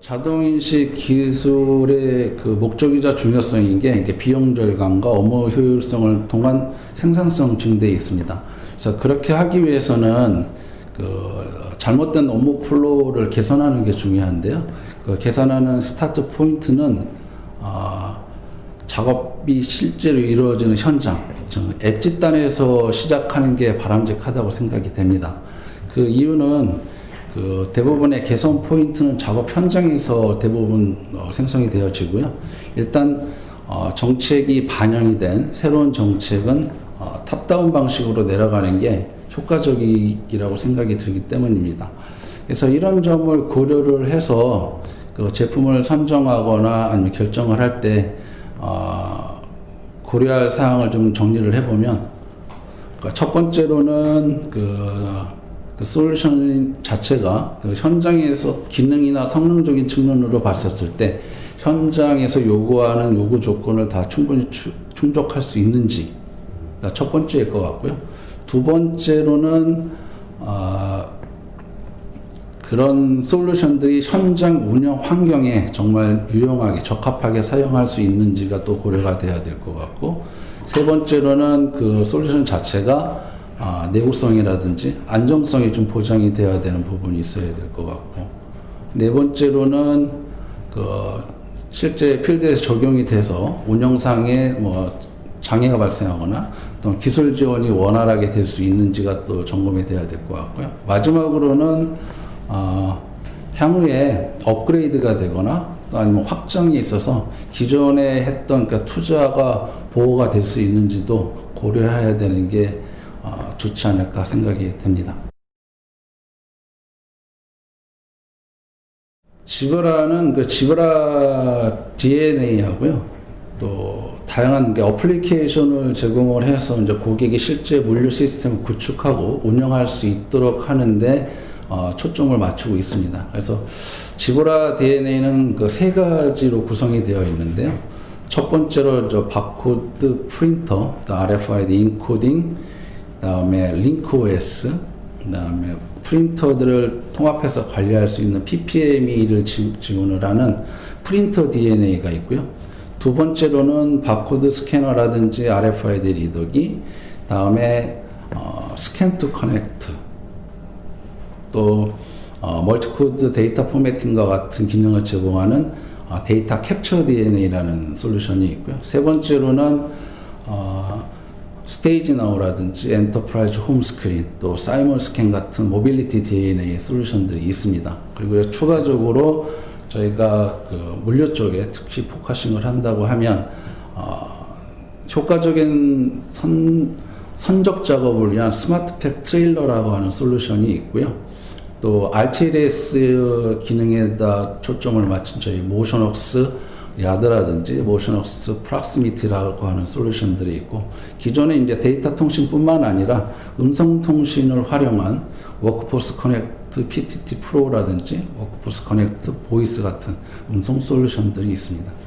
자동인식 기술의 그 목적이자 중요성인 게 비용 절감과 업무 효율성을 통한 생산성 증대에 있습니다. 그래서 그렇게 하기 위해서는 그 잘못된 업무 플로우를 개선하는 게 중요한데요. 그 계산하는 스타트 포인트는 아, 작업이 실제로 이루어지는 현장, 즉 엣지 단에서 시작하는 게 바람직하다고 생각이 됩니다. 그 이유는 그 대부분의 개선 포인트는 작업 현장에서 대부분 어, 생성이 되어지고요. 일단 어, 정책이 반영이 된 새로운 정책은 어, 탑다운 방식으로 내려가는 게 효과적이라고 생각이 들기 때문입니다. 그래서 이런 점을 고려를 해서 그 제품을 선정하거나 아니면 결정을 할때 어, 고려할 사항을 좀 정리를 해보면 그러니까 첫 번째로는 그, 그 솔루션 자체가 그 현장에서 기능이나 성능적인 측면으로 봤었을 때 현장에서 요구하는 요구 조건을 다 충분히 추- 충족할 수 있는지가 첫 번째일 것 같고요. 두 번째로는 아, 그런 솔루션들이 현장 운영 환경에 정말 유용하게 적합하게 사용할 수 있는지가 또 고려가 돼야 될 것 같고 세 번째로는 그 솔루션 자체가 아, 내구성이라든지 안정성이 좀 보장이 되어야 되는 부분이 있어야 될 것 같고 네 번째로는 그 실제 필드에서 적용이 돼서 운영상에 뭐 장애가 발생하거나 또 기술 지원이 원활하게 될 수 있는지가 또 점검이 돼야 될 것 같고요. 마지막으로는 어, 향후에 업그레이드가 되거나 또 아니면 확장이 있어서 기존에 했던 그 투자가 보호가 될 수 있는지도 고려해야 되는 게 어, 좋지 않을까 생각이 됩니다. 지브라는 그 지브라 DNA하고요. 또 다양한 게 어플리케이션을 제공을 해서 이제 고객이 실제 물류 시스템을 구축하고 운영할 수 있도록 하는데 어, 초점을 맞추고 있습니다. 그래서 지브라 DNA는 그 세 가지로 구성이 되어 있는데요. 첫 번째로 저 바코드 프린터, 또 RFID 인코딩, 그다음에 링크 OS, 그다음에 프린터들을 통합해서 관리할 수 있는 PPME를 지원을 하는 프린터 DNA가 있고요. 두 번째로는 바코드 스캐너라든지 RFID 리더기, 다음에 어, 스캔 투 커넥트, 또 어, 멀티코드 데이터 포매팅과 같은 기능을 제공하는 어, 데이터 캡처 DNA라는 솔루션이 있고요. 세 번째로는 어, 스테이지 나우라든지 엔터프라이즈 홈 스크린 또 사이먼 스캔 같은 모빌리티 DNA 솔루션들이 있습니다. 그리고 추가적으로 저희가 그 물류 쪽에 특히 포커싱을 한다고 하면 어, 효과적인 선, 선적 작업을 위한 스마트팩 트레일러라고 하는 솔루션이 있고요. 또 RTLS 기능에다 초점을 맞춘 저희 모션웍스 야드라든지 모션웍스 프락시미티라고 하는 솔루션들이 있고 기존에 이제 데이터 통신뿐만 아니라 음성 통신을 활용한 워크포스 커넥트 PTT 프로라든지 워크포스 커넥트 보이스 같은 음성 솔루션들이 있습니다.